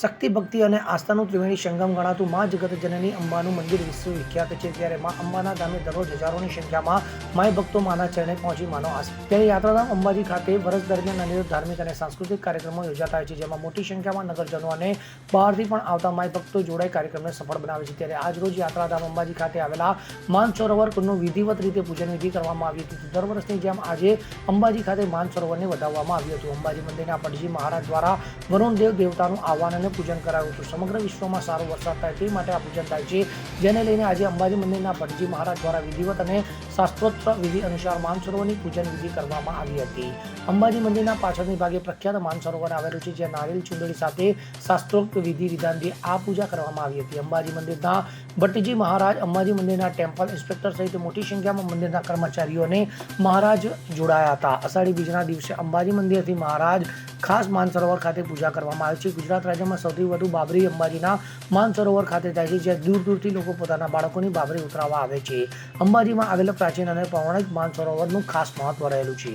શક્તિ ભક્તિ અને આસ્થાનું ત્રિવેણી સંગમ ગણાતું મા જગત જનની અંબાનું મંદિર વિશ્વ વિખ્યાત છે ત્યારે મા અંબાના ધામે દરરોજ હજારોની સંખ્યામાં માય ભક્તો માના ચરણે પહોંચી માનો આસ ત્યારે યાત્રાધામ અંબાજી ખાતે વર્ષ દરમિયાન અનેક ધાર્મિક અને સાંસ્કૃતિક કાર્યક્રમો યોજાતા હોય છે, જેમાં મોટી સંખ્યામાં નગરજનો અને બહારથી પણ આવતા માય ભક્તો જોડાઈ કાર્યક્રમને સફળ બનાવે છે. ત્યારે આજ રોજ યાત્રાધામ અંબાજી ખાતે આવેલા માનસરોવર કુંડનું વિધિવત રીતે પૂજન વિધિ કરવામાં આવી હતી. દર વર્ષની જેમ આજે અંબાજી ખાતે માનસરોવરને વધાવવામાં આવ્યું હતું. અંબાજી મંદિરના પટજી મહારાજ દ્વારા વરુણદેવ દેવતાનું આહવાન અને પૂજન કરાવ્યું હતું. સમગ્ર વિશ્વમાં સારો વરસાદ થાય તે માટે આ પૂજન થાય છે. જેને લઈને આજે અંબાજી મંદિરના ભટજી મહારાજ દ્વારા વિધિવત અને શાસ્ત્રોત્તર વિધિ અનુસાર માનસરોવરની પૂજન વિધિ કરવામાં આવી હતી. અંબાજી મંદિરના પાછળની ભાગે પ્રખ્યાત માનસરોવર આવેલું છે, જ્યાં નારિયેલ ચૂંદડી સાથે શાસ્ત્રોક્ત વિધિ વિધાનથી આ પૂજા કરવામાં આવી હતી. અંબાજી મંદિરના ભટ્ટજી મહારાજ અંબાજી મંદિરના ટેમ્પલ ઇન્સ્પેક્ટર સહિત મોટી સંખ્યામાં મંદિરના કર્મચારીઓને મહારાજ જોડાયા હતા. અષાઢી બીજના દિવસે અંબાજી મંદિરથી મહારાજ ખાસ માનસરોવર ખાતે પૂજા કરવામાં આવે છે. ગુજરાત રાજ્યમાં સૌથી વધુ બાબરી અંબાજીના માનસરોવર ખાતે થાય છે, જ્યાં દૂર દૂરથી લોકો પોતાના બાળકોની બાબરી ઉતરાવવા આવે છે. અંબાજીમાં આવેલા પ્રાચીન અને પૌરાણિક માનસરોવરનું ખાસ મહત્વ રહેલું છે.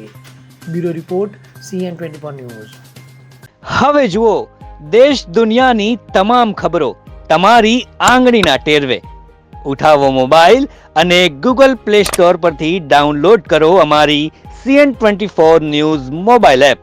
Bureau report CN twenty four news. હવે જુઓ, દેશ દુનિયાની તમામ ખબરો તમારી આંગળીના ટેરવે. ઉઠાવો મોબાઈલ અને ગૂગલ પ્લે સ્ટોર પરથી ડાઉનલોડ કરો અમારી CN twenty four news mobile app.